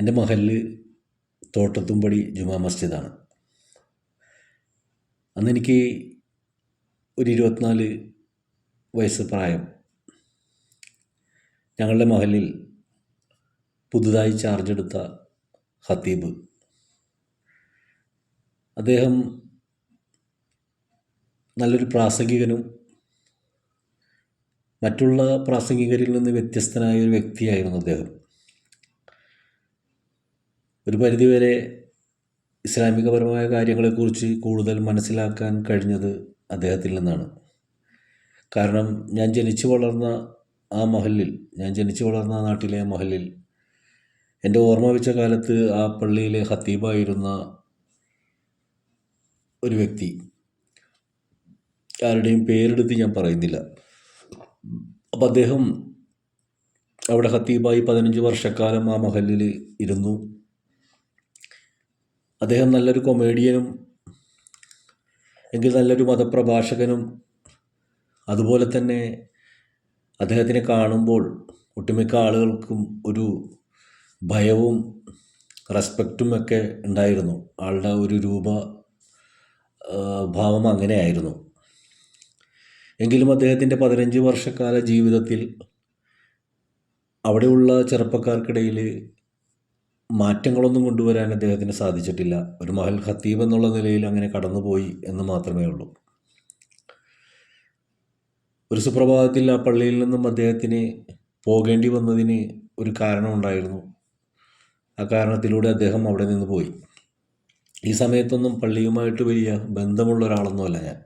എന്റെ മഹലിൽ തോട്ടത്തുംപടി ജുമാ മസ്ജിദാണ്. അന്നെനിക്ക് ഒരു ഇരുപത്തിനാല് വയസ്സ് പ്രായം. ഞങ്ങളുടെ മഹലിൽ പുതുതായി ചാർജ് എടുത്ത ഖത്തീബ്. അദ്ദേഹം നല്ലൊരു പ്രാസംഗികനും മറ്റുള്ള പ്രാസംഗികരിൽ നിന്ന് വ്യത്യസ്തനായ ഒരു വ്യക്തിയായിരുന്നു അദ്ദേഹം. ഒരു പരിധിവരെ ഇസ്ലാമികപരമായ കാര്യങ്ങളെക്കുറിച്ച് കൂടുതൽ മനസ്സിലാക്കാൻ കഴിഞ്ഞത് അദ്ദേഹത്തിൽ നിന്നാണ്. കാരണം ഞാൻ ജനിച്ചു വളർന്ന ആ മഹലിൽ ഞാൻ ജനിച്ചു വളർന്ന ആ നാട്ടിലെ മഹലിൽ എന്റെ ഓർമ്മ വെച്ച കാലത്ത് ആ പള്ളിയിലെ ഹത്തീബായിരുന്ന ഒരു വ്യക്തി ആരുടെയും പേരെടുത്ത് ഞാൻ പറയുന്നില്ല. അപ്പം അദ്ദേഹം അവിടെ ഹത്തീബായി പതിനഞ്ച് വർഷക്കാലം ആ മഹലിൽ ഇരുന്നു. അദ്ദേഹം നല്ലൊരു കൊമേഡിയനും എങ്കിൽ നല്ലൊരു മതപ്രഭാഷകനും. അതുപോലെ തന്നെ അദ്ദേഹത്തിനെ കാണുമ്പോൾ ഒട്ടുമിക്ക ആളുകൾക്കും ഒരു ഭയവും റെസ്പെക്റ്റും ഒക്കെ ഉണ്ടായിരുന്നു. ആളുടെ ഒരു രൂപ ഭാവം അങ്ങനെയായിരുന്നു എങ്കിലും അദ്ദേഹത്തിന്റെ പതിനഞ്ച് വർഷക്കാല ജീവിതത്തിൽ അവിടെയുള്ള ചെറുപ്പക്കാർക്കിടയിൽ മാറ്റങ്ങളൊന്നും കൊണ്ടുവരാൻ അദ്ദേഹത്തിന് സാധിച്ചിട്ടില്ല. ഒരു മഹൽ ഖത്തീബ് എന്നുള്ള നിലയിൽ അങ്ങനെ കടന്നുപോയി എന്ന് മാത്രമേ ഉള്ളൂ. ഒരു സുപ്രഭാതത്തിൽ ആ പള്ളിയിൽ നിന്നും അദ്ദേഹത്തിന് പോകേണ്ടി വന്നതിന് ഒരു കാരണമുണ്ടായിരുന്നു. ആ കാരണത്തിലൂടെ അദ്ദേഹം അവിടെ നിന്ന് പോയി. ഈ സമയത്തൊന്നും പള്ളിയുമായിട്ട് വലിയ ബന്ധമുള്ള ഒരാളൊന്നുമല്ല ഞാൻ.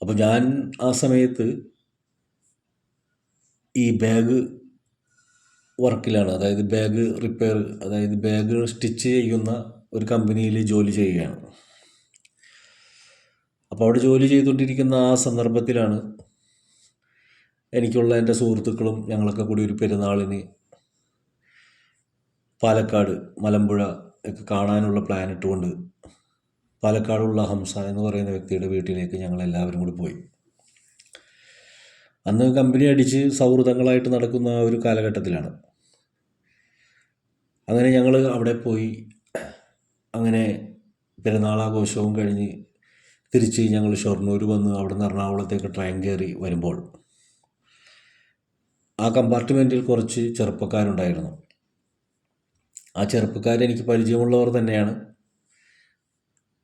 അപ്പോൾ ഞാൻ ആ സമയത്ത് ഈ ബാഗ് വർക്കിലാണ്. അതായത് ബാഗ് റിപ്പയർ അതായത് ബാഗ് സ്റ്റിച്ച് ചെയ്യുന്ന ഒരു കമ്പനിയിൽ ജോലി ചെയ്യുകയാണ്. അപ്പോൾ അവിടെ ജോലി ചെയ്തുകൊണ്ടിരിക്കുന്ന ആ സന്ദർഭത്തിലാണ് എനിക്കുള്ള എന്റെ സുഹൃത്തുക്കളും ഞങ്ങളൊക്കെ കൂടി ഒരു പെരുന്നാളിന് പാലക്കാട് മലമ്പുഴ ഒക്കെ കാണാനുള്ള പ്ലാൻ ഇട്ടുകൊണ്ട് പാലക്കാടുള്ള ഹംസ എന്ന് പറയുന്ന വ്യക്തിയുടെ വീട്ടിലേക്ക് ഞങ്ങൾ എല്ലാവരും കൂടി പോയി. അന്ന് കമ്പനി അടിച്ച് സൗഹൃദങ്ങളായിട്ട് നടക്കുന്ന ഒരു കാലഘട്ടത്തിലാണ്. അങ്ങനെ ഞങ്ങൾ അവിടെ പോയി. അങ്ങനെ പെരുന്നാളാഘോഷവും കഴിഞ്ഞ് തിരിച്ച് ഞങ്ങൾ ഷൊർണൂർ വന്ന് അവിടെ നിന്ന് എറണാകുളത്തേക്ക് ട്രെയിൻ കയറി വരുമ്പോൾ ആ കമ്പാർട്ട്മെന്റിൽ കുറച്ച് ചെറുപ്പക്കാരുണ്ടായിരുന്നു. ആ ചെറുപ്പക്കാർ എനിക്ക് പരിചയമുള്ളവർ തന്നെയാണ്.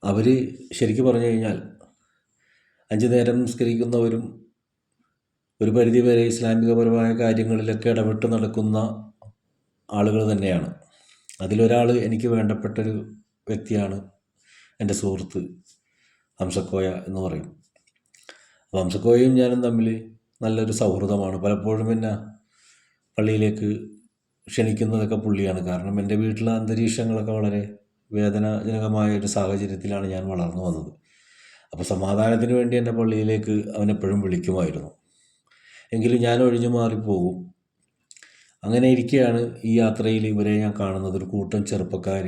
അവർ ശരിക്കും പറഞ്ഞു കഴിഞ്ഞാൽ അഞ്ച് നേരം നിസ്കരിക്കുന്നവരും ഒരു പരിധി വരെ ഇസ്ലാമികപരമായ കാര്യങ്ങളിലൊക്കെ ഇടപെട്ട് നടക്കുന്ന ആളുകൾ തന്നെയാണ്. അതിലൊരാൾ എനിക്ക് വേണ്ടപ്പെട്ടൊരു വ്യക്തിയാണ് എന്റെ സുഹൃത്ത് ഹംസക്കോയ എന്ന് പറയും. അപ്പോൾ ഹംസക്കോയയും ഞാനും തമ്മിൽ നല്ലൊരു സൗഹൃദമാണ്. പലപ്പോഴും പിന്നെ പള്ളിയിലേക്ക് ക്ഷണിക്കുന്നതൊക്കെ പുള്ളിയാണ്. കാരണം എന്റെ വീട്ടിലെ അന്തരീക്ഷങ്ങളൊക്കെ വളരെ വേദനാജനകമായ ഒരു സാഹചര്യത്തിലാണ് ഞാൻ വളർന്നു വന്നത്. അപ്പോൾ സമാധാനത്തിന് വേണ്ടി എന്റെ പള്ളിയിലേക്ക് അവൻ എപ്പോഴും വിളിക്കുമായിരുന്നു. എങ്കിലും ഞാൻ ഒഴിഞ്ഞു മാറിപ്പോകും. അങ്ങനെ ഇരിക്കുകയാണ് ഈ യാത്രയിൽ ഇവരെ ഞാൻ കാണുന്നത്. ഒരു കൂട്ടം ചെറുപ്പക്കാർ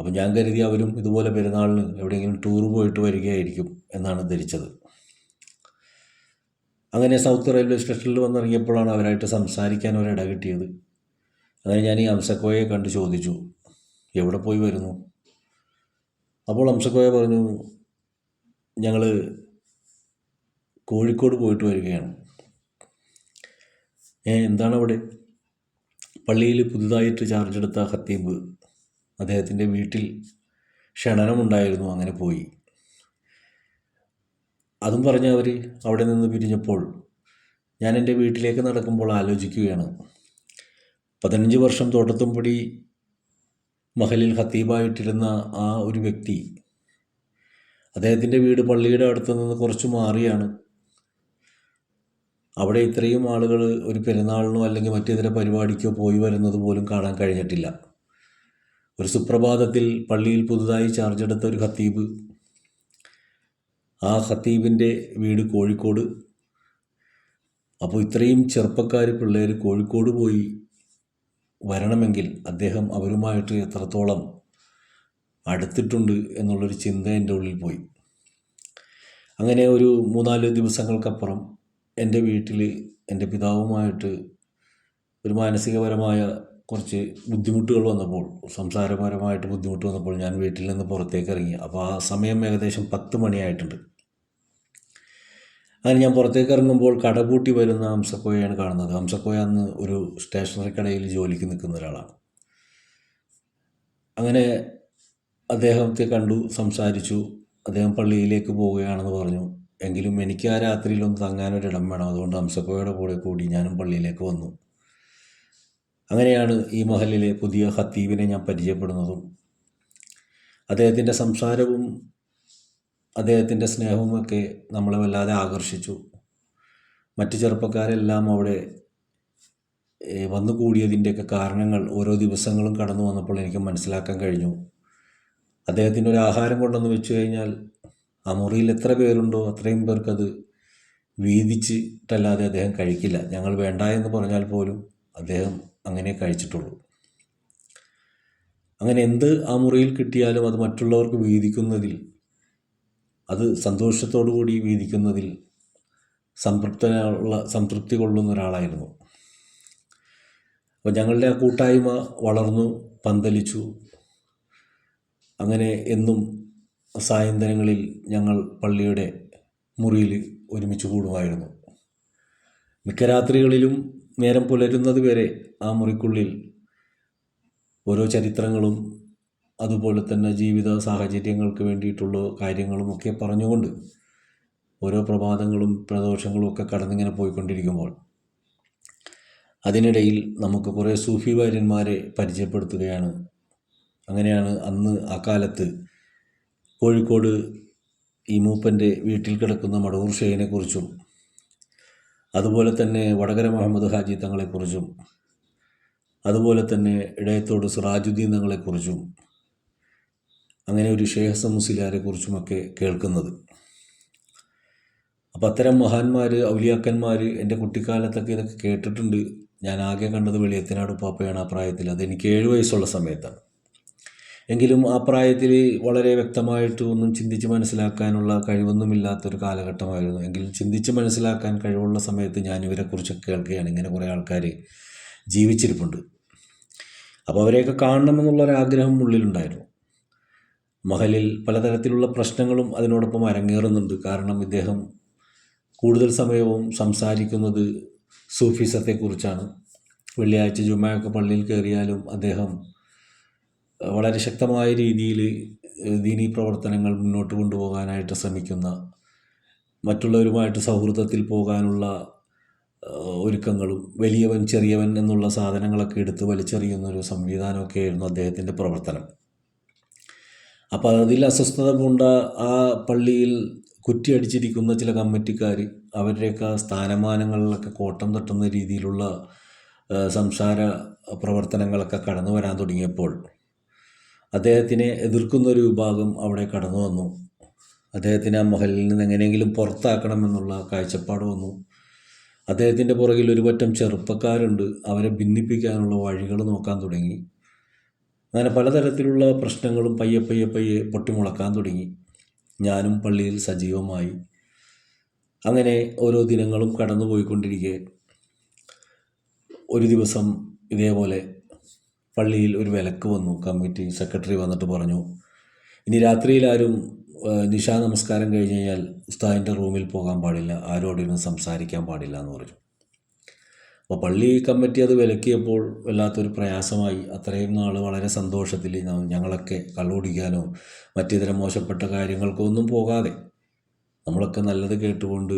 അപ്പം ഞാൻ കരുതി അവരും ഇതുപോലെ പെരുന്നാളിന് എവിടെയെങ്കിലും ടൂർ പോയിട്ട് വരികയായിരിക്കും എന്നാണ് ധരിച്ചത്. അങ്ങനെ സൗത്ത് റെയിൽവേ സ്റ്റേഷനിൽ വന്നിറങ്ങിയപ്പോഴാണ് അവരായിട്ട് സംസാരിക്കാൻ ഒരിട കിട്ടിയത്. അങ്ങനെ ഞാൻ ഈ അംസക്കോയെ കണ്ട് ചോദിച്ചു എവിടെ പോയി വരുന്നു? അപ്പോൾ അംസക്കോയ പറഞ്ഞു ഞങ്ങൾ കോഴിക്കോട് പോയിട്ട് വരികയാണ്. എന്താണ് അവിടെ പള്ളിയിൽ പുതുതായിട്ട് ചാർജ് എടുത്ത ഖത്തീബ് അദ്ദേഹത്തിന്റെ വീട്ടിൽ ക്ഷണനമുണ്ടായിരുന്നു അങ്ങനെ പോയി. അതും പറഞ്ഞ് അവർ അവിടെ നിന്ന് പിരിഞ്ഞപ്പോൾ ഞാൻ എന്റെ വീട്ടിലേക്ക് നടക്കുമ്പോൾ ആലോചിക്കുകയാണ്. പതിനഞ്ച് വർഷം തോട്ടത്തുംപടി മഹലിൽ ഖത്തീബായിട്ടിരുന്ന ആ ഒരു വ്യക്തി അദ്ദേഹത്തിന്റെ വീട് പള്ളിയുടെ അടുത്ത് നിന്ന് കുറച്ച് മാറിയാണ്. അവിടെ ഇത്രയും ആളുകൾ ഒരു പെരുന്നാളിനോ അല്ലെങ്കിൽ മറ്റേതര പരിപാടിക്കോ പോയി വരുന്നത് പോലും കാണാൻ കഴിഞ്ഞിട്ടില്ല. ഒരു സുപ്രഭാതത്തിൽ പള്ളിയിൽ പുതുതായി ചാർജ് എടുത്ത ഒരു ഖത്തീബ് ആ ഖത്തീബിന്റെ വീട് കോഴിക്കോട്. അപ്പോൾ ഇത്രയും ചെറുപ്പക്കാർ പിള്ളേർ കോഴിക്കോട് പോയി വരണമെങ്കിൽ അദ്ദേഹം അവരുമായിട്ട് എത്രത്തോളം അടുത്തിട്ടുണ്ട് എന്നുള്ളൊരു ചിന്ത എന്റെ ഉള്ളിൽ പോയി. അങ്ങനെ ഒരു മൂന്നാൽ ദിവസങ്ങൾക്കപ്പുറം എന്റെ വീട്ടിൽ എന്റെ പിതാവുമായിട്ട് ഒരു മാനസികപരമായ കുറച്ച് ബുദ്ധിമുട്ടുകൾ വന്നപ്പോൾ സംസാരപരമായിട്ട് ബുദ്ധിമുട്ട് വന്നപ്പോൾ ഞാൻ വീട്ടിൽ നിന്ന് പുറത്തേക്ക് ഇറങ്ങി അപ്പോൾ ആ സമയം ഏകദേശം പത്ത് മണിയായിട്ടുണ്ട്. അങ്ങനെ ഞാൻ പുറത്തേക്ക് ഇറങ്ങുമ്പോൾ കടപൂട്ടി വരുന്ന ഹംസക്കോയാണ് കാണുന്നത്. ഹംസക്കോയ അന്ന് ഒരു സ്റ്റേഷനറി കടയിൽ ജോലിക്ക് നിൽക്കുന്ന ഒരാളാണ്. അങ്ങനെ അദ്ദേഹത്തെ കണ്ടു സംസാരിച്ചു. അദ്ദേഹം പള്ളിയിലേക്ക് പോവുകയാണെന്ന് പറഞ്ഞു. എങ്കിലും എനിക്ക് ആ രാത്രിയിലൊന്ന് തങ്ങാനൊരിടം വേണം. അതുകൊണ്ട് ഹംസപ്പയുടെ കൂടെ കൂടി ഞാനും പള്ളിയിലേക്ക് വന്നു. അങ്ങനെയാണ് ഈ മഹലിലെ പുതിയ ഹത്തീബിനെ ഞാൻ പരിചയപ്പെടുന്നതും അദ്ദേഹത്തിന്റെ സംസാരവും അദ്ദേഹത്തിന്റെ സ്നേഹവുമൊക്കെ നമ്മളെ വല്ലാതെ ആകർഷിച്ചു. മറ്റു ചെറുപ്പക്കാരെല്ലാം അവിടെ വന്നു കൂടിയതിന്റെയൊക്കെ കാരണങ്ങൾ ഓരോ ദിവസങ്ങളും കടന്നു വന്നപ്പോൾ എനിക്ക് മനസ്സിലാക്കാൻ കഴിഞ്ഞു. അദ്ദേഹത്തിന്റെ ഒരു ആഹാരം കൊണ്ടുവന്ന് വെച്ചു കഴിഞ്ഞാൽ ആ മുറിയിൽ എത്ര പേരുണ്ടോ അത്രയും പേർക്കത് വീതിച്ചിട്ടല്ലാതെ അദ്ദേഹം കഴിക്കില്ല. ഞങ്ങൾ വേണ്ട എന്ന് പറഞ്ഞാൽ പോലും അദ്ദേഹം അങ്ങനെ കഴിച്ചിട്ടുള്ളൂ. അങ്ങനെ എന്ത് ആ മുറിയിൽ കിട്ടിയാലും അത് മറ്റുള്ളവർക്ക് വീതിക്കുന്നതിൽ അത് സന്തോഷത്തോടു കൂടി വീതിക്കുന്നതിൽ സംതൃപ്തനുള്ള സംതൃപ്തി കൊള്ളുന്ന ഒരാളായിരുന്നു. അപ്പോൾ ഞങ്ങളുടെ ആ കൂട്ടായ്മ വളർന്നു പന്തലിച്ചു. അങ്ങനെ എന്നും സായന്തനങ്ങളിൽ ഞങ്ങൾ പള്ളിയുടെ മുറിയിൽ ഒരുമിച്ച് കൂടുമായിരുന്നു. മിക്ക രാത്രികളിലും നേരം പുലരുന്നത് വരെ ആ മുറിക്കുള്ളിൽ ഓരോ ചരിത്രങ്ങളും അതുപോലെ തന്നെ ജീവിത സാഹചര്യങ്ങൾക്ക് വേണ്ടിയിട്ടുള്ള കാര്യങ്ങളും ഒക്കെ പറഞ്ഞുകൊണ്ട് ഓരോ പ്രഭാതങ്ങളും പ്രദോഷങ്ങളും ഒക്കെ കടന്നിങ്ങനെ പോയിക്കൊണ്ടിരിക്കുമ്പോൾ അതിനിടയിൽ നമുക്ക് കുറേ സൂഫി വാര്യന്മാരെ പരിചയപ്പെടുത്തുകയാണ്. അങ്ങനെയാണ് അന്ന് ആ കാലത്ത് കോഴിക്കോട് ഈ മൂപ്പന്റെ വീട്ടിൽ കിടക്കുന്ന മടവൂർ ഷെയ്നെക്കുറിച്ചും അതുപോലെ തന്നെ വടകര മുഹമ്മദ് ഹാജി തങ്ങളെക്കുറിച്ചും അതുപോലെ തന്നെ ഇടയത്തോട് സിറാജുദ്ദീൻ തങ്ങളെക്കുറിച്ചും അങ്ങനെ ഒരു ഷേഹ് മുസ്ലിയാരെ കുറിച്ചുമൊക്കെ കേൾക്കുന്നത്. അപ്പം അത്തരം മഹാന്മാർ ഔലിയാക്കന്മാർ എന്റെ കുട്ടിക്കാലത്തൊക്കെ ഇതൊക്കെ കേട്ടിട്ടുണ്ട്. ഞാൻ ആകെ കണ്ടത് വെളിയത്തിനാട് പാപ്പയാണ് ആ പ്രായത്തിൽ അതെനിക്ക് ഏഴ് വയസ്സുള്ള സമയത്താണ്. എങ്കിലും ആ പ്രായത്തിൽ വളരെ വ്യക്തമായിട്ട് ഒന്നും ചിന്തിച്ച് മനസ്സിലാക്കാനുള്ള കഴിവൊന്നുമില്ലാത്തൊരു കാലഘട്ടമായിരുന്നു. എങ്കിലും ചിന്തിച്ച് മനസ്സിലാക്കാൻ കഴിവുള്ള സമയത്ത് ഞാൻ ഇവരെക്കുറിച്ചൊക്കെ കേൾക്കുകയാണ്. ഇങ്ങനെ കുറേ ആൾക്കാർ ജീവിച്ചിരിപ്പുണ്ട്. അപ്പോൾ അവരെയൊക്കെ കാണണമെന്നുള്ളൊരാഗ്രഹം ഉള്ളിലുണ്ടായിരുന്നു. മഹലിൽ പലതരത്തിലുള്ള പ്രശ്നങ്ങളും അതിനോടൊപ്പം അരങ്ങേറുന്നുണ്ട്. കാരണം ഇദ്ദേഹം കൂടുതൽ സമയവും സംസാരിക്കുന്നത് സൂഫിസത്തെക്കുറിച്ചാണ്. വെള്ളിയാഴ്ച ജുമയൊക്കെ പള്ളിയിൽ കയറിയാലും അദ്ദേഹം വളരെ ശക്തമായ രീതിയിൽ ദീനീ പ്രവർത്തനങ്ങൾ മുന്നോട്ട് കൊണ്ടുപോകാനായിട്ട് ശ്രമിക്കുന്ന മറ്റുള്ളവരുമായിട്ട് സൗഹൃദത്തിൽ പോകാനുള്ള ഒരുക്കങ്ങളും വലിയവൻ ചെറിയവൻ എന്നുള്ള സാധനങ്ങളൊക്കെ എടുത്ത് വലിച്ചെറിയുന്ന ഒരു സംവിധാനമൊക്കെ ആയിരുന്നു അദ്ദേഹത്തിന്റെ പ്രവർത്തനം. അപ്പോൾ അതിൽ അസ്വസ്ഥത കൊണ്ട ആ പള്ളിയിൽ കുറ്റി അടിച്ചിരിക്കുന്ന ചില കമ്മിറ്റിക്കാർ അവരുടെയൊക്കെ സ്ഥാനമാനങ്ങളിലൊക്കെ കോട്ടം തട്ടുന്ന രീതിയിലുള്ള സംസാര പ്രവർത്തനങ്ങളൊക്കെ കടന്നു വരാൻ തുടങ്ങിയപ്പോൾ അദ്ദേഹത്തിനെ എതിർക്കുന്ന ഒരു വിഭാഗം അവിടെ കടന്നു വന്നു. അദ്ദേഹത്തിനെ ആ മഹലിൽ നിന്ന് എങ്ങനെയെങ്കിലും പുറത്താക്കണമെന്നുള്ള കാഴ്ചപ്പാട് വന്നു. അദ്ദേഹത്തിന്റെ പുറകിൽ ഒരു പറ്റം ചെറുപ്പക്കാരുണ്ട്. അവരെ ഭിന്നിപ്പിക്കാനുള്ള വഴികൾ നോക്കാൻ തുടങ്ങി. അങ്ങനെ പലതരത്തിലുള്ള പ്രശ്നങ്ങളും പയ്യെ പയ്യെ പയ്യെ പൊട്ടിമുളക്കാൻ തുടങ്ങി. ഞാനും പള്ളിയിൽ സജീവമായി. അങ്ങനെ ഓരോ ദിനങ്ങളും കടന്നു പോയിക്കൊണ്ടിരിക്കെ ഒരു ദിവസം ഇതേപോലെ പള്ളിയിൽ ഒരു വിലക്ക് വന്നു. കമ്മിറ്റി സെക്രട്ടറി വന്നിട്ട് പറഞ്ഞു ഇനി രാത്രിയിൽ ആരും നിശാ നമസ്കാരം കഴിഞ്ഞ് കഴിഞ്ഞാൽ ഉസ്താദിന്റെ റൂമിൽ പോകാൻ പാടില്ല. ആരോടും സംസാരിക്കാൻ പാടില്ല എന്ന് പറഞ്ഞു. അപ്പോൾ പള്ളി കമ്മിറ്റി അത് വിലക്കിയപ്പോൾ വല്ലാത്തൊരു പ്രയാസമായി. അത്രയും നാൾ വളരെ സന്തോഷത്തിൽ ഞങ്ങളൊക്കെ കള്ളുപിടിക്കാനോ മറ്റിതര മോശപ്പെട്ട കാര്യങ്ങൾക്കോ ഒന്നും പോകാതെ നമ്മളൊക്കെ നല്ലത് കേട്ടുകൊണ്ട്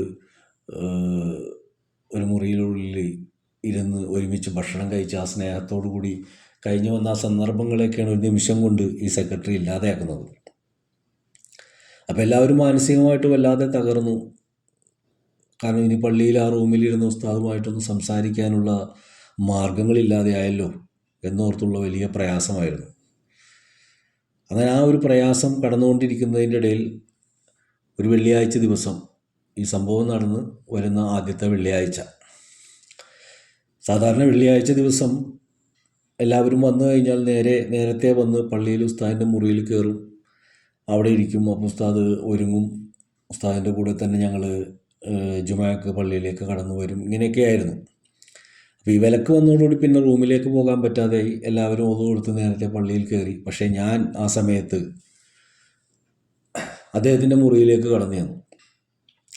ഒരു മുറിയിലുള്ളിൽ ഇരുന്ന് ഒരുമിച്ച് ഭക്ഷണം കഴിച്ച് ആ സ്നേഹത്തോടു കൂടി കഴിഞ്ഞു വന്ന ആ സന്ദർഭങ്ങളെയൊക്കെയാണ് ഒരു നിമിഷം കൊണ്ട് ഈ സെക്രട്ടറി ഇല്ലാതെയാക്കുന്നത്. അപ്പോൾ എല്ലാവരും മാനസികമായിട്ട് വല്ലാതെ തകർന്നു. കാരണം ഇനി പള്ളിയിൽ ആ റൂമിലിരുന്ന് ഉസ്താദുമായിട്ടൊന്ന് സംസാരിക്കാനുള്ള മാർഗങ്ങളില്ലാതെയായല്ലോ എന്നോർത്തുള്ള വലിയ പ്രയാസമായിരുന്നു. അങ്ങനെ ആ ഒരു പ്രയാസം കടന്നുകൊണ്ടിരിക്കുന്നതിന്റെ ഇടയിൽ ഒരു വെള്ളിയാഴ്ച ദിവസം ഈ സംഭവം നടന്ന് വരുന്ന ആദ്യത്തെ വെള്ളിയാഴ്ച. സാധാരണ വെള്ളിയാഴ്ച ദിവസം എല്ലാവരും വന്നു കഴിഞ്ഞാൽ നേരെ നേരത്തെ വന്ന് പള്ളിയിൽ ഉസ്താദിന്റെ മുറിയിൽ കയറും. അവിടെ ഇരിക്കും. അപ്പോൾ ഉസ്താദ് ഒരുങ്ങും. ഉസ്താദിന്റെ കൂടെ തന്നെ ഞങ്ങൾ ജുമാക്ക് പള്ളിയിലേക്ക് കടന്നു വരും. ഇങ്ങനെയൊക്കെ ആയിരുന്നു. അപ്പോൾ ഈ വിലക്ക് വന്നതോടുകൂടി പിന്നെ റൂമിലേക്ക് പോകാൻ പറ്റാതെ എല്ലാവരും ഒതു കൊടുത്ത് നേരത്തെ പള്ളിയിൽ കയറി. പക്ഷേ ഞാൻ ആ സമയത്ത് അദ്ദേഹത്തിന്റെ മുറിയിലേക്ക് കടന്നു ചെന്നു.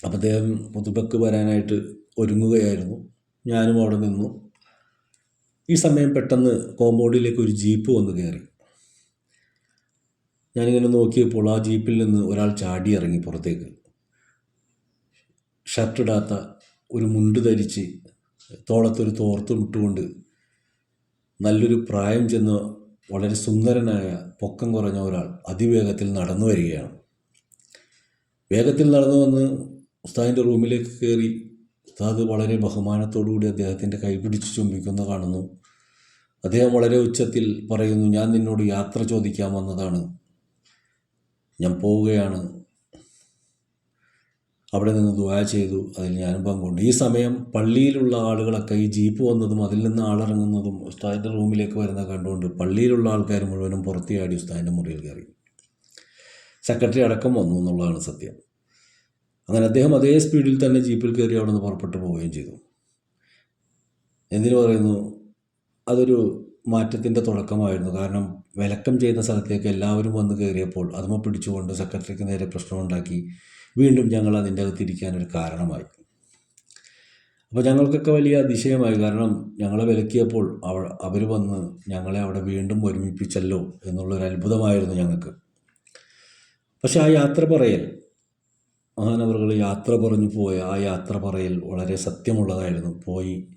അപ്പോൾ അദ്ദേഹം പുതുബക്ക് വരാനായിട്ട് ഒരുങ്ങുകയായിരുന്നു. ഞാനും അവിടെ നിന്നു. ഈ സമയം പെട്ടെന്ന് കോമ്പൗണ്ടിലേക്ക് ഒരു ജീപ്പ് വന്ന് കയറി. ഞാനിങ്ങനെ നോക്കിയപ്പോൾ ആ ജീപ്പിൽ നിന്ന് ഒരാൾ ചാടി ഇറങ്ങി പുറത്തേക്ക്. ഷർട്ടിടാത്ത ഒരു മുണ്ട് ധരിച്ച് തോളത്തൊരു തോർത്തും ഇട്ടുകൊണ്ട് നല്ലൊരു പ്രായം ചെന്ന വളരെ സുന്ദരനായ പൊക്കം കുറഞ്ഞ ഒരാൾ അതിവേഗത്തിൽ നടന്നു വരികയാണ്. വേഗത്തിൽ നടന്നു വന്ന് ഉസ്താദിന്റെ റൂമിലേക്ക് കയറി. ഉസ്താദ് വളരെ ബഹുമാനത്തോടു കൂടി അദ്ദേഹത്തിന്റെ കൈ പിടിച്ച് ചുംബിക്കുന്ന കാണുന്നു. അദ്ദേഹം വളരെ ഉച്ചത്തിൽ പറയുന്നു ഞാൻ നിന്നോട് യാത്ര ചോദിക്കാൻ വന്നതാണ്. ഞാൻ പോവുകയാണ്. അവിടെ നിന്ന് ദുവാ ചെയ്തു. അതിൽ ഞാനും പങ്കുണ്ട്. ഈ സമയം പള്ളിയിലുള്ള ആളുകളൊക്കെ ഈ ജീപ്പ് വന്നതും അതിൽ നിന്ന് ആളിറങ്ങുന്നതും ഉസ്താദിന്റെ റൂമിലേക്ക് വരുന്ന കണ്ടുകൊണ്ട് പള്ളിയിലുള്ള ആൾക്കാർ മുഴുവനും പുറത്തിയാടി ഉസ്താദിന്റെ മുറിയിൽ കയറി. സെക്രട്ടറി അടക്കം വന്നു എന്നുള്ളതാണ് സത്യം. അങ്ങനെ അദ്ദേഹം അതേ സ്പീഡിൽ തന്നെ ജീപ്പിൽ കയറി അവിടെ നിന്ന് പുറപ്പെട്ടു പോവുകയും ചെയ്തു. എന്തിനു പറയുന്നു? അതൊരു മാറ്റത്തിന്റെ തുടക്കമായിരുന്നു. കാരണം വിലക്കം ചെയ്യുന്ന സ്ഥലത്തേക്ക് എല്ലാവരും വന്ന് കയറിയപ്പോൾ അതുമ പിടിച്ചുകൊണ്ട് സെക്രട്ടറിക്ക് നേരെ പ്രശ്നമുണ്ടാക്കി. വീണ്ടും ഞങ്ങൾ അതിന്റെ അകത്തിരിക്കാനൊരു കാരണമായി. അപ്പോൾ ഞങ്ങൾക്കൊക്കെ വലിയ അതിശയമായി. കാരണം ഞങ്ങളെ വിലക്കിയപ്പോൾ അവ അവർ വന്ന് ഞങ്ങളെ അവിടെ വീണ്ടും ഒരുമിപ്പിച്ചല്ലോ എന്നുള്ളൊരു അത്ഭുതമായിരുന്നു ഞങ്ങൾക്ക്. പക്ഷേ ആ യാത്ര പറയൽ മഹാനവറുകൾ യാത്ര പറഞ്ഞു പോയ ആ യാത്ര പറയൽ വളരെ സത്യമുള്ളതായിരുന്നു. പോയി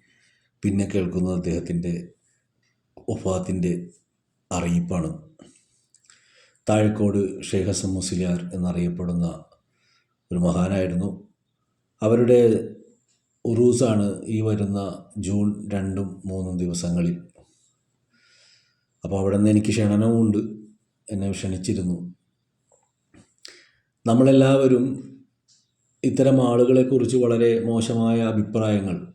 പിന്നെ കേൾക്കുന്നത് അദ്ദേഹത്തിന്റെ ഒഫാത്തിന്റെ അറിയിപ്പാണ്. താഴക്കോട് ഷെയ്ഖ് ഹസൻ മുസ്ലിയാർ എന്നറിയപ്പെടുന്ന ഒരു മഹാനായിരുന്നു. അവരുടെ ഉറൂസാണ് ഈ വരുന്ന ജൂൺ രണ്ടും മൂന്നും ദിവസങ്ങളിൽ. അപ്പോൾ അവിടെ നിന്ന് എനിക്ക് ക്ഷണനവുമുണ്ട് എന്നെ ക്ഷണിച്ചിരുന്നു. നമ്മളെല്ലാവരും ഇത്തരം ആളുകളെക്കുറിച്ച് വളരെ മോശമായ അഭിപ്രായങ്ങൾ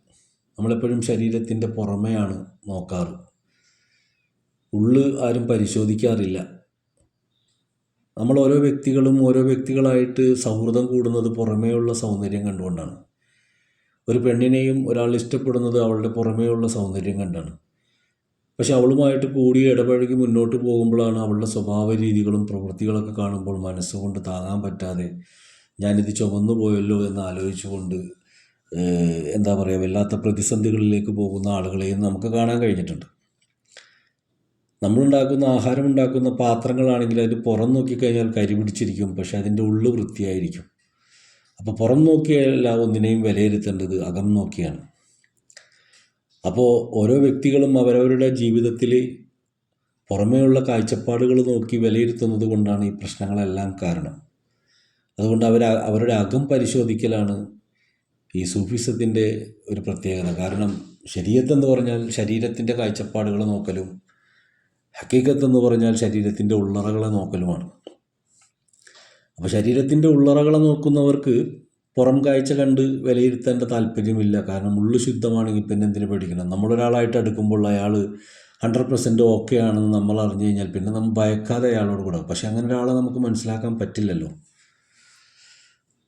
നമ്മളെപ്പോഴും ശരീരത്തിന്റെ പുറമെയാണ് നോക്കാറ്. ഉള്ള് ആരും പരിശോധിക്കാറില്ല. നമ്മൾ ഓരോ വ്യക്തികളും ഓരോ വ്യക്തികളായിട്ട് സൗഹൃദം കൂടുന്നത് പുറമേയുള്ള സൗന്ദര്യം കണ്ടുകൊണ്ടാണ്. ഒരു പെണ്ണിനെയും ഒരാൾ ഇഷ്ടപ്പെടുന്നത് അവളുടെ പുറമേയുള്ള സൗന്ദര്യം കണ്ടാണ്. പക്ഷെ അവളുമായിട്ട് കൂടി ഇടപഴകി മുന്നോട്ട് പോകുമ്പോഴാണ് അവളുടെ സ്വഭാവ രീതികളും പ്രവൃത്തികളൊക്കെ കാണുമ്പോൾ മനസ്സുകൊണ്ട് താങ്ങാൻ പറ്റാതെ ഞാനിത് ചുമന്നു പോയല്ലോ എന്ന് ആലോചിച്ചുകൊണ്ട് എന്താ പറയുക വല്ലാത്ത പ്രതിസന്ധികളിലേക്ക് പോകുന്ന ആളുകളെയും നമുക്ക് കാണാൻ കഴിഞ്ഞിട്ടുണ്ട്. നമ്മളുണ്ടാക്കുന്ന ആഹാരം ഉണ്ടാക്കുന്ന പാത്രങ്ങളാണെങ്കിൽ അതിന്റെ പുറം നോക്കിക്കഴിഞ്ഞാൽ കരി പിടിച്ചിരിക്കും പക്ഷെ അതിന്റെ ഉള്ളു വൃത്തിയായിരിക്കും. അപ്പോൾ പുറം നോക്കിയല്ല ഒന്നിനെയും വിലയിരുത്തേണ്ടത് അകം നോക്കിയാണ്. അപ്പോൾ ഓരോ വ്യക്തികളും അവരവരുടെ ജീവിതത്തിൽ പുറമേയുള്ള കാഴ്ചപ്പാടുകൾ നോക്കി വിലയിരുത്തുന്നത് കൊണ്ടാണ് ഈ പ്രശ്നങ്ങളെല്ലാം കാരണം. അതുകൊണ്ട് അവർ അവരുടെ അകം പരിശോധിക്കലാണ് ഈ സൂഫിസത്തിന്റെ ഒരു പ്രത്യേകത. കാരണം ശരീരത്തെന്ന് പറഞ്ഞാൽ ശരീരത്തിന്റെ കാഴ്ചപ്പാടുകൾ നോക്കലും ഹക്കീക്കത്ത് എന്ന് പറഞ്ഞാൽ ശരീരത്തിന്റെ ഉള്ളറകളെ നോക്കലുമാണ്. അപ്പോൾ ശരീരത്തിന്റെ ഉള്ളറകളെ നോക്കുന്നവർക്ക് പുറം കാഴ്ച കണ്ട് വിലയിരുത്തേണ്ട താല്പര്യമില്ല. കാരണം ഉള്ളു ശുദ്ധമാണെങ്കിൽ പിന്നെ എന്തിനു പേടിക്കണം? നമ്മളൊരാളായിട്ട് അടുക്കുമ്പോൾ അയാൾ ഹൺഡ്രഡ് പെർസെന്റ് ഓക്കെ ആണെന്ന് നമ്മൾ അറിഞ്ഞു കഴിഞ്ഞാൽ പിന്നെ നമ്മൾ ഭയക്കാതെ അയാളോട് കൂടെ പക്ഷേ അങ്ങനെ ഒരാളെ നമുക്ക് മനസ്സിലാക്കാൻ പറ്റില്ലല്ലോ.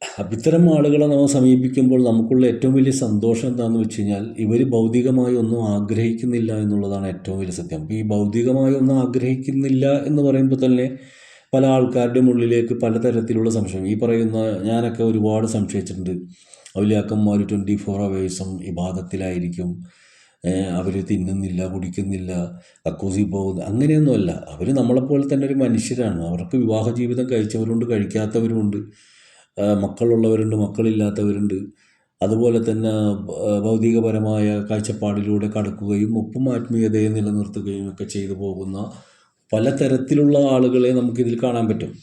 അപ്പം ഇത്തരം ആളുകളെ നമ്മൾ സമീപിക്കുമ്പോൾ നമുക്കുള്ള ഏറ്റവും വലിയ സന്തോഷം എന്താണെന്ന് വെച്ച് കഴിഞ്ഞാൽ ഇവർ ഭൗതികമായി ഒന്നും ആഗ്രഹിക്കുന്നില്ല എന്നുള്ളതാണ് ഏറ്റവും വലിയ സത്യം. അപ്പോൾ ഈ ഭൗതികമായി ഒന്നും ആഗ്രഹിക്കുന്നില്ല എന്ന് പറയുമ്പോൾ തന്നെ പല ആൾക്കാരുടെയും ഉള്ളിലേക്ക് പലതരത്തിലുള്ള സംശയം. ഈ പറയുന്ന ഞാനൊക്കെ ഒരുപാട് സംശയിച്ചിട്ടുണ്ട്. അവലിയാക്കന്മാർ ട്വന്റി ഫോർ അവേഴ്സും ഇബാദത്തിലായിരിക്കും അവർ തിന്നുന്നില്ല കുടിക്കുന്നില്ല കക്കൂസി പോകുന്നു അങ്ങനെയൊന്നുമല്ല. അവർ നമ്മളെപ്പോലെ തന്നെ ഒരു മനുഷ്യരാണ്. അവർക്ക് വിവാഹ ജീവിതം കഴിച്ചവരുണ്ട് കഴിക്കാത്തവരുമുണ്ട്. മക്കളുള്ളവരുണ്ട് മക്കളില്ലാത്തവരുണ്ട്. അതുപോലെ തന്നെ ഭൗതികപരമായ കാഴ്ചപ്പാടിലൂടെ കടക്കുകയും ഒപ്പം ആത്മീയതയെ നിലനിർത്തുകയും ഒക്കെ ചെയ്തു പോകുന്ന പലതരത്തിലുള്ള ആളുകളെ നമുക്കിതിൽ കാണാൻ പറ്റും.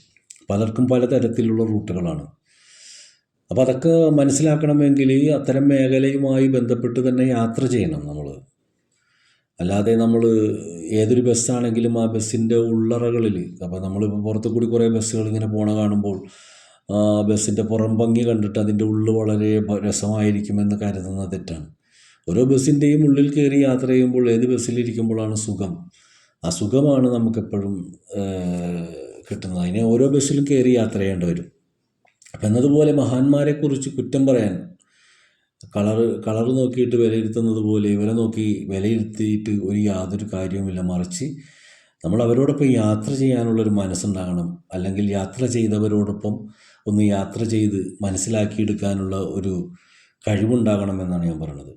പലർക്കും പലതരത്തിലുള്ള റൂട്ടുകളാണ്. അപ്പോൾ അതൊക്കെ മനസ്സിലാക്കണമെങ്കിൽ അത്തരം മേഖലയുമായി ബന്ധപ്പെട്ട് തന്നെ യാത്ര ചെയ്യണം നമ്മൾ അല്ലാതെ നമ്മൾ ഏതൊരു ബസ്സാണെങ്കിലും ആ ബസ്സിന്റെ ഉള്ളറകളിൽ അപ്പോൾ നമ്മളിപ്പോൾ പുറത്തു കൂടി കുറേ ബസ്സുകൾ ഇങ്ങനെ പോണ കാണുമ്പോൾ ബസ്സിന്റെ പുറം ഭംഗി കണ്ടിട്ട് അതിന്റെ ഉള്ളു വളരെ രസമായിരിക്കുമെന്ന് കരുതുന്നത് തെറ്റാണ്. ഓരോ ബസ്സിന്റെയും ഉള്ളിൽ കയറി യാത്ര ചെയ്യുമ്പോൾ ഏത് ബസ്സിലിരിക്കുമ്പോഴാണ് സുഖം? ആ സുഖമാണ് നമുക്കെപ്പോഴും കിട്ടുന്നത്. അതിനെ ഓരോ ബസ്സിലും കയറി യാത്ര ചെയ്യേണ്ടി വരും. അപ്പം എന്നതുപോലെ മഹാന്മാരെക്കുറിച്ച് കുറ്റം പറയാൻ കളർ കളർ നോക്കിയിട്ട് വിലയിരുത്തുന്നത് പോലെ ഇവരെ നോക്കി വിലയിരുത്തിയിട്ട് ഒരു യാതൊരു കാര്യവുമില്ല. മറിച്ച് നമ്മൾ അവരോടൊപ്പം യാത്ര ചെയ്യാനുള്ളൊരു മനസ്സുണ്ടാകണം. അല്ലെങ്കിൽ യാത്ര ചെയ്തവരോടൊപ്പം ഒന്ന് യാത്ര ചെയ്ത് മനസ്സിലാക്കിയെടുക്കാനുള്ള ഒരു കഴിവുണ്ടാകണം എന്നാണ് ഞാൻ പറയുന്നത്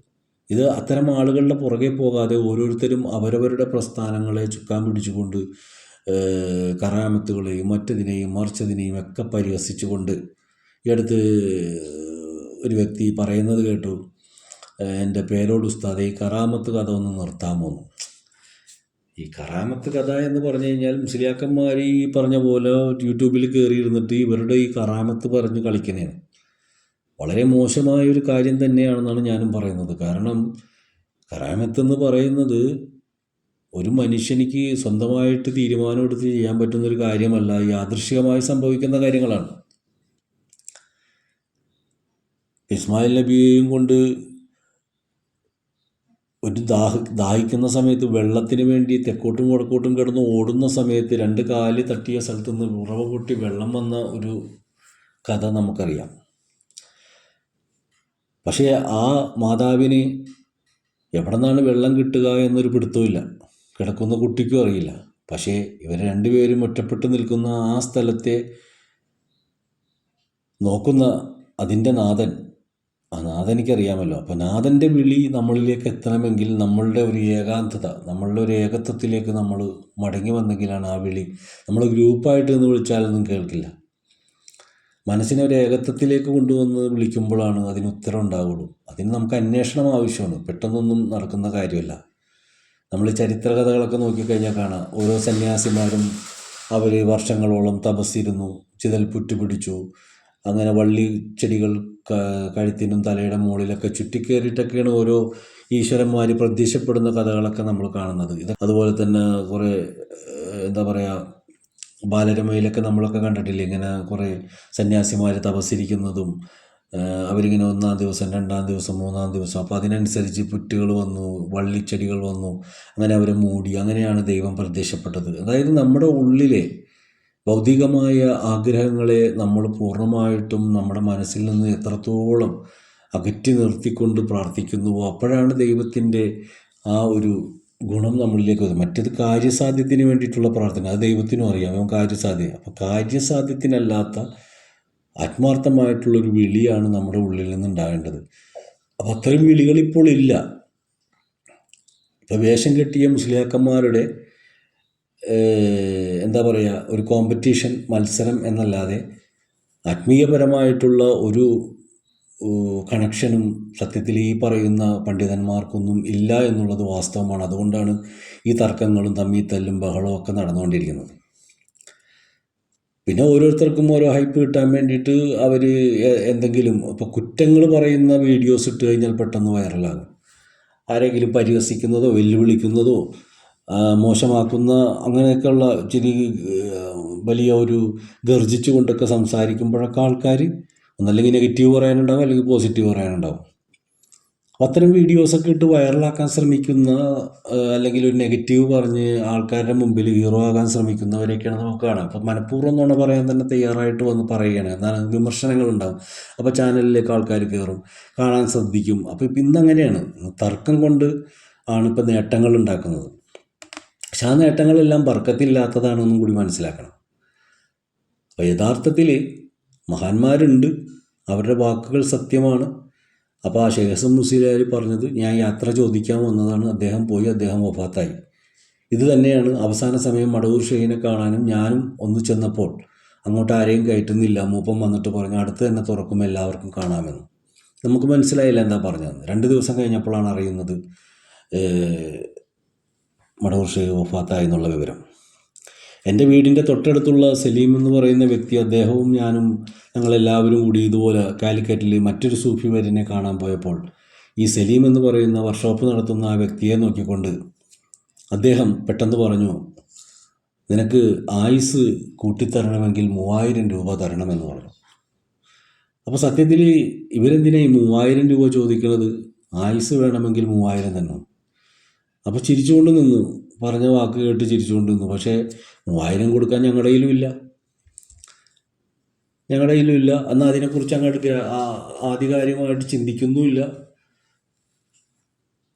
ഇത് അത്തരം ആളുകളുടെ പുറകെ പോകാതെ ഓരോരുത്തരും അവരവരുടെ പ്രസ്ഥാനങ്ങളെ ചുക്കാൻ പിടിച്ചുകൊണ്ട് കറാമത്തുകളെയും മറ്റതിനെയും മറിച്ചതിനെയും ഒക്കെ പരിഹസിച്ചുകൊണ്ട് ഈ അടുത്ത് ഒരു വ്യക്തി പറയുന്നത് കേട്ടു എന്റെ പേരോട് ഉസ്താദെ ഈ കറാമത്ത് കഥ ഒന്ന് നിർത്താമോ. ഈ കറാമത്ത് കഥ എന്ന് പറഞ്ഞു കഴിഞ്ഞാൽ മുസ്ലിയാക്കന്മാർ ഈ പറഞ്ഞ പോലെ യൂട്യൂബിൽ കയറിയിരുന്നിട്ട് ഇവരുടെ ഈ കറാമത്ത് പറഞ്ഞ് കളിക്കുന്നതാണ് വളരെ മോശമായ ഒരു കാര്യം തന്നെയാണെന്നാണ് ഞാനും പറയുന്നത്. കാരണം കറാമത്ത് എന്ന് പറയുന്നത് ഒരു മനുഷ്യനിക്ക് സ്വന്തമായിട്ട് തീരുമാനമെടുത്ത് ചെയ്യാൻ പറ്റുന്ന ഒരു കാര്യമല്ല യാദൃശികമായി സംഭവിക്കുന്ന കാര്യങ്ങളാണ്. ഇസ്മായിൽ നബിയെയും കൊണ്ട് ഒരു ദാഹ ദാഹിക്കുന്ന സമയത്ത് വെള്ളത്തിന് വേണ്ടി തെക്കോട്ടും വടക്കോട്ടും കിടന്ന് ഓടുന്ന സമയത്ത് രണ്ട് കാൽ തട്ടിയ സ്ഥലത്ത് നിന്ന് ഉറവ പൊട്ടി വെള്ളം വന്ന ഒരു കഥ നമുക്കറിയാം. പക്ഷേ ആ മാതാവിന് എവിടെ നിന്നാണ് വെള്ളം കിട്ടുക എന്നൊരു പിടുത്തമില്ല കിടക്കുന്ന കുട്ടിക്കും അറിയില്ല. പക്ഷേ ഇവർ രണ്ടുപേരും ഒറ്റപ്പെട്ട് നിൽക്കുന്ന ആ സ്ഥലത്തെ നോക്കുന്ന അതിന്റെ നാഥൻ ആ നാഥൻ എനിക്കറിയാമല്ലോ അപ്പോൾ നാഥന്റെ വിളി നമ്മളിലേക്ക് എത്തണമെങ്കിൽ നമ്മളുടെ ഒരു ഏകാന്തത നമ്മളുടെ ഒരു ഏകത്വത്തിലേക്ക് നമ്മൾ മടങ്ങി വന്നെങ്കിലാണ് ആ വിളി. നമ്മൾ ഗ്രൂപ്പായിട്ട് നിന്ന് വിളിച്ചാലൊന്നും കേൾക്കില്ല. മനസ്സിനെ ഒരു ഏകത്വത്തിലേക്ക് കൊണ്ടുവന്ന് വിളിക്കുമ്പോഴാണ് അതിന് ഉത്തരം ഉണ്ടാവുള്ളൂ. അതിന് നമുക്ക് അന്വേഷണം ആവശ്യമാണ്. പെട്ടെന്നൊന്നും നടക്കുന്ന കാര്യമല്ല. നമ്മൾ ചരിത്ര കഥകളൊക്കെ നോക്കിക്കഴിഞ്ഞാൽ കാണാം. ഓരോ സന്യാസിമാരും അവർ വർഷങ്ങളോളം തപസ്സിരുന്നു ചിതൽ പിടിച്ചു. അങ്ങനെ വള്ളി ചെടികൾ കഴുത്തിനും തലയുടെ മുകളിലൊക്കെ ചുറ്റിക്കയറിയിട്ടൊക്കെയാണ് ഓരോ ഈശ്വരന്മാർ പ്രത്യക്ഷപ്പെടുന്ന കഥകളൊക്കെ നമ്മൾ കാണുന്നത്. ഇത് അതുപോലെ തന്നെ കുറേ എന്താ പറയുക ബാലരമയിലൊക്കെ നമ്മളൊക്കെ കണ്ടിട്ടില്ലേ? ഇങ്ങനെ കുറേ സന്യാസിമാർ തപസ്സിരിക്കുന്നതും അവരിങ്ങനെ ഒന്നാം ദിവസം രണ്ടാം ദിവസം മൂന്നാം ദിവസം. അപ്പോൾ അതിനനുസരിച്ച് പുറ്റുകൾ വന്നു വള്ളിച്ചെടികൾ വന്നു അങ്ങനെ അവരെ മൂടി അങ്ങനെയാണ് ദൈവം പ്രത്യക്ഷപ്പെട്ടത്. അതായത് നമ്മുടെ ഉള്ളിലെ ഭൗതികമായ ആഗ്രഹങ്ങളെ നമ്മൾ പൂർണമായിട്ടും നമ്മുടെ മനസ്സിൽ നിന്ന് എത്രത്തോളം അകറ്റി നിർത്തിക്കൊണ്ട് പ്രാർത്ഥിക്കുന്നുവോ അപ്പോഴാണ് ദൈവത്തിന്റെ ആ ഒരു ഗുണം നമ്മളിലേക്ക് വരുന്നത്. മറ്റേത് കാര്യസാധ്യത്തിന് വേണ്ടിയിട്ടുള്ള പ്രാർത്ഥന. അത് ദൈവത്തിനും അറിയാം. അവൻ കാര്യസാധ്യ. അപ്പോൾ കാര്യസാധ്യത്തിനല്ലാത്ത ആത്മാർത്ഥമായിട്ടുള്ളൊരു വിളിയാണ് നമ്മുടെ ഉള്ളിൽ നിന്ന് ഉണ്ടാകേണ്ടത് അപ്പോൾ അത്തരം വിളികളിപ്പോൾ ഇല്ല. ഇപ്പോൾ വേഷം കെട്ടിയ മുസ്ലിയാക്കന്മാരുടെ എന്താ പറയുക ഒരു കോമ്പറ്റീഷൻ മത്സരം എന്നല്ലാതെ ആത്മീയപരമായിട്ടുള്ള ഒരു കണക്ഷനും സത്യത്തിൽ ഈ പറയുന്ന പണ്ഡിതന്മാർക്കൊന്നും ഇല്ല എന്നുള്ളത് വാസ്തവമാണ്. അതുകൊണ്ടാണ് ഈ തർക്കങ്ങളും തമ്മിൽ തല്ലും ബഹളവും ഒക്കെ നടന്നുകൊണ്ടിരിക്കുന്നത്. പിന്നെ ഓരോരുത്തർക്കും ഓരോ ഹൈപ്പ് കിട്ടാൻ വേണ്ടിയിട്ട് അവർ എന്തെങ്കിലും ഇപ്പോൾ കുറ്റങ്ങൾ പറയുന്ന വീഡിയോസ് ഇട്ട് കഴിഞ്ഞാൽ പെട്ടെന്ന് വൈറലാകും ആരെങ്കിലും പരിഹസിക്കുന്നതോ വെല്ലുവിളിക്കുന്നതോ മോശമാക്കുന്ന അങ്ങനെയൊക്കെയുള്ള ഇച്ചിരി വലിയ ഒരു ഗർജിച്ചു കൊണ്ടൊക്കെ സംസാരിക്കുമ്പോഴൊക്കെ ആൾക്കാർ ഒന്നല്ലെങ്കിൽ നെഗറ്റീവ് പറയാനുണ്ടാവും അല്ലെങ്കിൽ പോസിറ്റീവ് പറയാനുണ്ടാവും. അത്തരം വീഡിയോസൊക്കെ ഇട്ട് വൈറലാക്കാൻ ശ്രമിക്കുന്ന അല്ലെങ്കിൽ ഒരു നെഗറ്റീവ് പറഞ്ഞ് ആൾക്കാരുടെ മുമ്പിൽ ഹീറോ ആകാൻ ശ്രമിക്കുന്നവരെയൊക്കെയാണ് നമുക്ക് കാണാം. അപ്പോൾ മനഃപൂർവം എന്നാണ് പറയാൻ തന്നെ തയ്യാറായിട്ട് വന്ന് പറയുകയാണ്. എന്താണ് വിമർശനങ്ങളുണ്ടാവും. അപ്പോൾ ചാനലിലേക്ക് ആൾക്കാർ കയറും കാണാൻ ശ്രദ്ധിക്കും. അപ്പോൾ ഇപ്പം ഇന്നങ്ങനെയാണ്. തർക്കം കൊണ്ട് ആണ് ഇപ്പം നേട്ടങ്ങൾ ഉണ്ടാക്കുന്നത്. പക്ഷെ ആ നേട്ടങ്ങളെല്ലാം ബർക്കത്തില്ലാത്തതാണെന്നും കൂടി മനസ്സിലാക്കണം. അപ്പോൾ യഥാർത്ഥത്തിൽ മഹാന്മാരുണ്ട്. അവരുടെ വാക്കുകൾ സത്യമാണ്. അപ്പോൾ ആ ഷേഖസം മുസീലാരി പറഞ്ഞത് ഞാൻ യാത്ര ചോദിക്കാൻ വന്നതാണ്. അദ്ദേഹം പോയി അദ്ദേഹം വഫാത്തായി. ഇത് തന്നെയാണ് അവസാന സമയം മടവൂർ ഷെയ്നെ കാണാനും ഞാനും ഒന്ന് ചെന്നപ്പോൾ. അങ്ങോട്ട് ആരെയും കയറ്റുന്നില്ല. മൂപ്പം വന്നിട്ട് പറഞ്ഞു അടുത്ത് തന്നെ തുറക്കും എല്ലാവർക്കും കാണാമെന്ന്. നമുക്ക് മനസ്സിലായില്ല എന്താ പറഞ്ഞതെന്ന്. രണ്ട് ദിവസം കഴിഞ്ഞപ്പോഴാണ് അറിയുന്നത് മടവൂർ ഷെയ്ഖ് വഫാത്തായി എന്നുള്ള വിവരം. എന്റെ വീടിന്റെ തൊട്ടടുത്തുള്ള സലീം എന്ന് പറയുന്ന വ്യക്തി അദ്ദേഹവും ഞാനും ഞങ്ങളെല്ലാവരും കൂടി ഇതുപോലെ കാലിക്കറ്റിൽ മറ്റൊരു സൂഫി വര്യനെ കാണാൻ പോയപ്പോൾ ഈ സലീം എന്ന് പറയുന്ന വർക്ക്ഷോപ്പ് നടത്തുന്ന ആ വ്യക്തിയെ നോക്കിക്കൊണ്ട് അദ്ദേഹം പെട്ടെന്ന് പറഞ്ഞു നിനക്ക് ആയുസ് കൂട്ടിത്തരണമെങ്കിൽ മൂവായിരം രൂപ തരണമെന്ന് പറഞ്ഞു. അപ്പോൾ സത്യത്തിൽ ഇവരെന്തിനാ ഈ മൂവായിരം രൂപ ചോദിക്കുന്നത്? ആയുസ് വേണമെങ്കിൽ മൂവായിരം തന്നെ അപ്പോൾ ചിരിച്ചുകൊണ്ട് നിന്നു. പറഞ്ഞ വാക്ക് കേട്ട് ചിരിച്ചുകൊണ്ട് നിന്നു. പക്ഷേ മൂവായിരം കൊടുക്കാൻ ഞങ്ങളുടെ കയ്യിലും ഇല്ല ഞങ്ങളുടെ കയ്യിലും ഇല്ല എന്നാൽ അതിനെക്കുറിച്ച് അങ്ങോട്ട് ആധികാരികമായിട്ട് ചിന്തിക്കുന്നുമില്ല.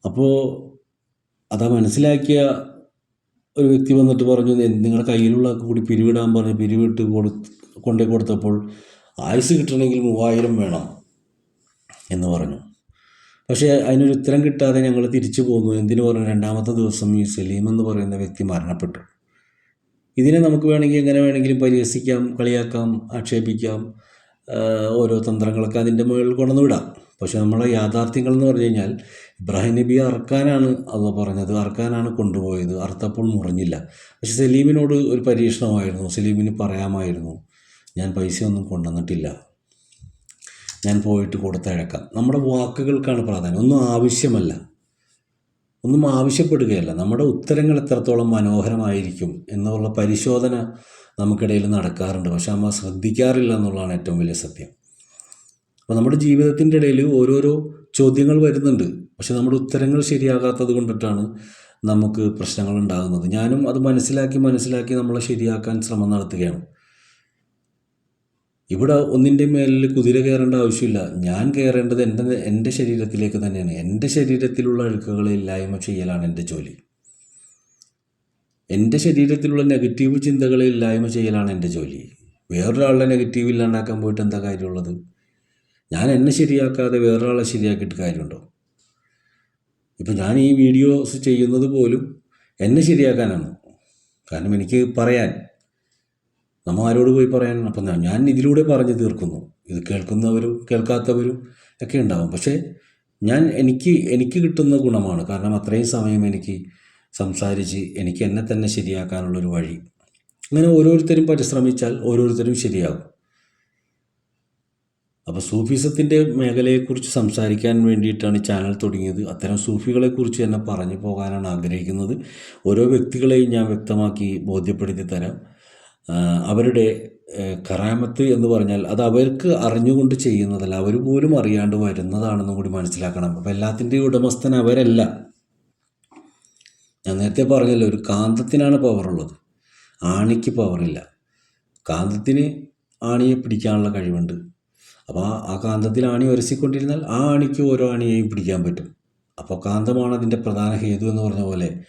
അപ്പോൾ അതാ മനസ്സിലാക്കിയ ഒരു വ്യക്തി വന്നിട്ട് പറഞ്ഞു നിങ്ങളുടെ കയ്യിലുള്ള കൂടി പിരിവിടാൻ പറഞ്ഞ് പിരിവിട്ട് കൊടുത്ത് കൊണ്ടേ കൊടുത്തപ്പോൾ ആയുസ് കിട്ടണമെങ്കിൽ മൂവായിരം വേണം എന്ന് പറഞ്ഞു. പക്ഷേ അതിനൊരു ഉത്തരം കിട്ടാതെ ഞങ്ങൾ തിരിച്ചു പോന്നു. എന്തിനു പറഞ്ഞു? രണ്ടാമത്തെ ദിവസം ഈ സലീം എന്ന് പറയുന്ന വ്യക്തി മരണപ്പെട്ടു. ഇതിനെ നമുക്ക് വേണമെങ്കിൽ എങ്ങനെ വേണമെങ്കിലും പരിഹസിക്കാം കളിയാക്കാം ആക്ഷേപിക്കാം ഓരോ തന്ത്രങ്ങളൊക്കെ അതിന്റെ മുകളിൽ കൊണ്ടുവന്ന് വിടാം പക്ഷെ നമ്മളെ യാഥാർത്ഥ്യങ്ങൾ എന്ന് പറഞ്ഞു കഴിഞ്ഞാൽ ഇബ്രാഹിം നബി അറക്കാനാണ് അത് പറഞ്ഞത്. അറക്കാനാണ് കൊണ്ടുപോയത്. അറുത്തപ്പോൾ മുറിഞ്ഞില്ല. പക്ഷെ സലീമിനോട് ഒരു പരീക്ഷണമായിരുന്നു. സലീമിന് പറയാമായിരുന്നു ഞാൻ പൈസയൊന്നും കൊണ്ടുവന്നിട്ടില്ല. ഞാൻ പോയിട്ട് കൊടുത്തഴക്കാം നമ്മുടെ വാക്കുകൾക്കാണ് പ്രാധാന്യം. ഒന്നും ആവശ്യമല്ല. ഒന്നും ആവശ്യപ്പെടുകയല്ല. നമ്മുടെ ഉത്തരങ്ങൾ എത്രത്തോളം മനോഹരമായിരിക്കും എന്നുള്ള പരിശോധന നമുക്കിടയിൽ നടക്കാറുണ്ട്. പക്ഷെ നമ്മൾ ശ്രദ്ധിക്കാറില്ല എന്നുള്ളതാണ് ഏറ്റവും വലിയ സത്യം. അപ്പോൾ നമ്മുടെ ജീവിതത്തിന്റെ ഇടയിൽ ഓരോരോ ചോദ്യങ്ങൾ വരുന്നുണ്ട്. പക്ഷെ നമ്മുടെ ഉത്തരങ്ങൾ ശരിയാകാത്തത് കൊണ്ടിട്ടാണ് നമുക്ക് പ്രശ്നങ്ങൾ ഉണ്ടാകുന്നത്. ഞാനും അത് മനസ്സിലാക്കി മനസ്സിലാക്കി നമ്മളെ ശരിയാക്കാൻ ശ്രമം നടത്തുകയാണ്. ഇവിടെ ഒന്നിന്റെ മേലിൽ കുതിര കയറേണ്ട ആവശ്യമില്ല. ഞാൻ കയറേണ്ടത് എന്റെ എന്റെ ശരീരത്തിലേക്ക് തന്നെയാണ്. എന്റെ ശരീരത്തിലുള്ള അഴുക്കുകളെ ഇല്ലായ്മ ചെയ്യലാണ് എന്റെ ജോലി. എന്റെ ശരീരത്തിലുള്ള നെഗറ്റീവ് ചിന്തകളെ ഇല്ലായ്മ ചെയ്യലാണ് എന്റെ ജോലി. വേറൊരാളുടെ നെഗറ്റീവ് ഇല്ലാണ്ടാക്കാൻ പോയിട്ട് എന്താ കാര്യമുള്ളത്? ഞാൻ എന്നെ ശരിയാക്കാതെ വേറൊരാളെ ശരിയാക്കിയിട്ട് കാര്യമുണ്ടോ? ഇപ്പം ഞാൻ ഈ വീഡിയോസ് ചെയ്യുന്നത് പോലും എന്നെ ശരിയാക്കാനാണ്. കാരണം എനിക്ക് പറയാൻ നമ്മ ആരോട് പോയി പറയാനാണ് അപ്പം ഞാൻ- ഇതിലൂടെ പറഞ്ഞു തീർക്കുന്നു. ഇത് കേൾക്കുന്നവരും കേൾക്കാത്തവരും ഒക്കെ ഉണ്ടാവും. പക്ഷേ ഞാൻ എനിക്ക് എനിക്ക് കിട്ടുന്ന ഗുണമാണ്. കാരണം അത്രയും സമയം എനിക്ക് സംസാരിച്ച് എനിക്ക് എന്നെ തന്നെ ശരിയാക്കാനുള്ളൊരു വഴി. അങ്ങനെ ഓരോരുത്തരും പരിശ്രമിച്ചാൽ ഓരോരുത്തരും ശരിയാകും. അപ്പോൾ സൂഫിസത്തിന്റെ മേഖലയെക്കുറിച്ച് സംസാരിക്കാൻ വേണ്ടിയിട്ടാണ് ചാനൽ തുടങ്ങിയത്. അത്തരം സൂഫികളെക്കുറിച്ച് തന്നെ പറഞ്ഞു പോകാനാണ് ആഗ്രഹിക്കുന്നത്. ഓരോ വ്യക്തികളെയും ഞാൻ വ്യക്തമാക്കി ബോധ്യപ്പെടുത്തി തരാം. അവരുടെ കറാമത്ത് എന്ന് പറഞ്ഞാൽ അത് അവർക്ക് അറിഞ്ഞുകൊണ്ട് ചെയ്യുന്നതല്ല. അവർ പോലും അറിയാണ്ട് വരുന്നതാണെന്നും കൂടി മനസ്സിലാക്കണം. അപ്പോൾ എല്ലാത്തിന്റെയും ഉടമസ്ഥൻ അവരല്ല. ഞാൻ നേരത്തെ പറഞ്ഞല്ലോ ഒരു കാന്തത്തിനാണ് പവറുള്ളത്. ആണിക്ക് പവറില്ല. കാന്തത്തിന് ആണിയെ പിടിക്കാനുള്ള കഴിവുണ്ട്. അപ്പോൾ ആ- കാന്തത്തിൽ ആണി ഉരസിക്കൊണ്ടിരുന്നാൽ ആ ആണിക്ക് ഓരോ ആണിയെയും പിടിക്കാൻ പറ്റും. അപ്പോൾ കാന്തമാണ് അതിന്റെ പ്രധാന ഹേതു എന്ന് പറഞ്ഞ പോലെ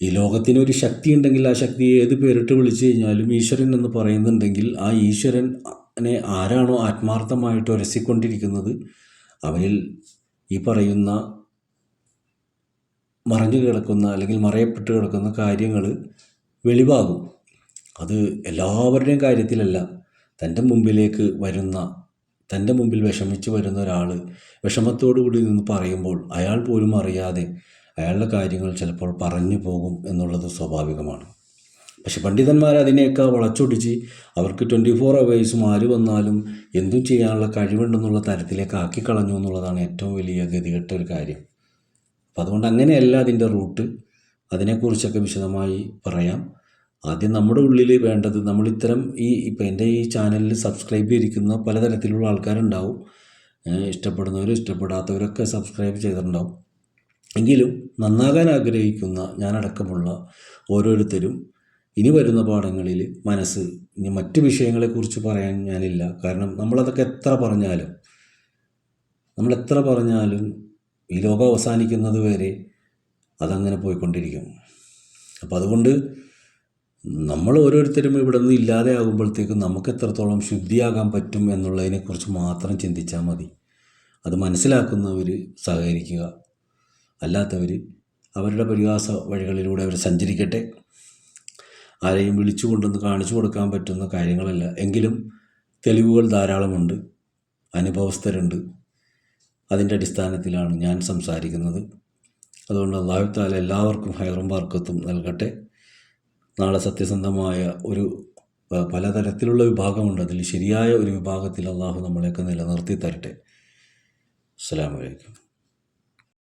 ഈ ലോകത്തിന് ഒരു ശക്തി ഉണ്ടെങ്കിൽ ആ ശക്തി ഏത് പേരിട്ട് വിളിച്ചു കഴിഞ്ഞാലും ഈശ്വരൻ എന്ന് പറയുന്നുണ്ടെങ്കിൽ ആ ഈശ്വരനെ ആരാണോ ആത്മാർത്ഥമായിട്ട് ഉരസിക്കൊണ്ടിരിക്കുന്നത് അവനിൽ ഈ പറയുന്ന മറഞ്ഞു കിടക്കുന്ന അല്ലെങ്കിൽ മറയപ്പെട്ട് കിടക്കുന്ന കാര്യങ്ങൾ വെളിവാകും. അത് എല്ലാവരുടെയും കാര്യത്തിലല്ല തന്റെ മുമ്പിലേക്ക് വരുന്ന തന്റെ മുമ്പിൽ വിഷമിച്ച് വരുന്ന ഒരാൾ വിഷമത്തോടു കൂടി നിന്ന് പറയുമ്പോൾ അയാൾ പോലും അറിയാതെ അയാളുടെ കാര്യങ്ങൾ ചിലപ്പോൾ പറഞ്ഞു പോകും എന്നുള്ളത് സ്വാഭാവികമാണ്. പക്ഷെ പണ്ഡിതന്മാർ അതിനെയൊക്കെ വളച്ചൊടിച്ച് അവർക്ക് ട്വന്റി ഫോർ അവേഴ്സും ആര് വന്നാലും എന്തും ചെയ്യാനുള്ള കഴിവുണ്ടെന്നുള്ള തരത്തിലേക്ക് ആക്കിക്കളഞ്ഞു എന്നുള്ളതാണ് ഏറ്റവും വലിയ ഗതികെട്ട ഒരു കാര്യം. അപ്പം അതുകൊണ്ട് അങ്ങനെയല്ല അതിന്റെ റൂട്ട്. അതിനെക്കുറിച്ചൊക്കെ വിശദമായി പറയാം. ആദ്യം നമ്മുടെ ഉള്ളിൽ വേണ്ടത് നമ്മൾ ഇത്തരം ഈ ഇപ്പം എന്റെ ഈ ചാനലിൽ സബ്സ്ക്രൈബ് ചെയ്തിരിക്കുന്ന പലതരത്തിലുള്ള ആൾക്കാരുണ്ടാവും. ഇഷ്ടപ്പെടുന്നവരും ഇഷ്ടപ്പെടാത്തവരൊക്കെ സബ്സ്ക്രൈബ് ചെയ്തിട്ടുണ്ടാവും. എങ്കിലും നന്നാകാൻ ആഗ്രഹിക്കുന്ന ഞാനടക്കമുള്ള ഓരോരുത്തരും ഇനി വരുന്ന പാഠങ്ങളിൽ മനസ്സ് ഇനി മറ്റു വിഷയങ്ങളെക്കുറിച്ച് പറയാൻ ഞാനില്ല. കാരണം നമ്മളതൊക്കെ എത്ര പറഞ്ഞാലും നമ്മൾ എത്ര പറഞ്ഞാലും ഈ ലോകം അവസാനിക്കുന്നത് വരെ അതങ്ങനെ പോയിക്കൊണ്ടിരിക്കും. അപ്പോൾ അതുകൊണ്ട് നമ്മൾ ഓരോരുത്തരും ഇവിടെ നിന്ന് ഇല്ലാതെ ആകുമ്പോഴത്തേക്കും നമുക്ക് എത്രത്തോളം ശുദ്ധിയാകാൻ പറ്റും എന്നുള്ളതിനെക്കുറിച്ച് മാത്രം ചിന്തിച്ചാൽ മതി. അത് മനസ്സിലാക്കുന്നവർ സഹകരിക്കുക. അല്ലാത്തവർ അവരുടെ പരിഹാസ വഴികളിലൂടെ അവർ സഞ്ചരിക്കട്ടെ. ആരെയും വിളിച്ചു കൊണ്ടുവന്ന് കാണിച്ചു കൊടുക്കാൻ പറ്റുന്ന കാര്യങ്ങളല്ല. എങ്കിലും തെളിവുകൾ ധാരാളമുണ്ട്. അനുഭവസ്ഥരുണ്ട്. അതിന്റെ അടിസ്ഥാനത്തിലാണ് ഞാൻ സംസാരിക്കുന്നത്. അതുകൊണ്ട് അള്ളാഹുത്താല എല്ലാവർക്കും ഹൈറും വർക്കത്തും നൽകട്ടെ. നാളെ സത്യസന്ധമായ ഒരു പലതരത്തിലുള്ള വിഭാഗമുണ്ട്. അതിൽ ശരിയായ ഒരു വിഭാഗത്തിൽ അള്ളാഹു നമ്മളെയൊക്കെ നിലനിർത്തി തരട്ടെ അസ്സലാമു അലൈക്കും.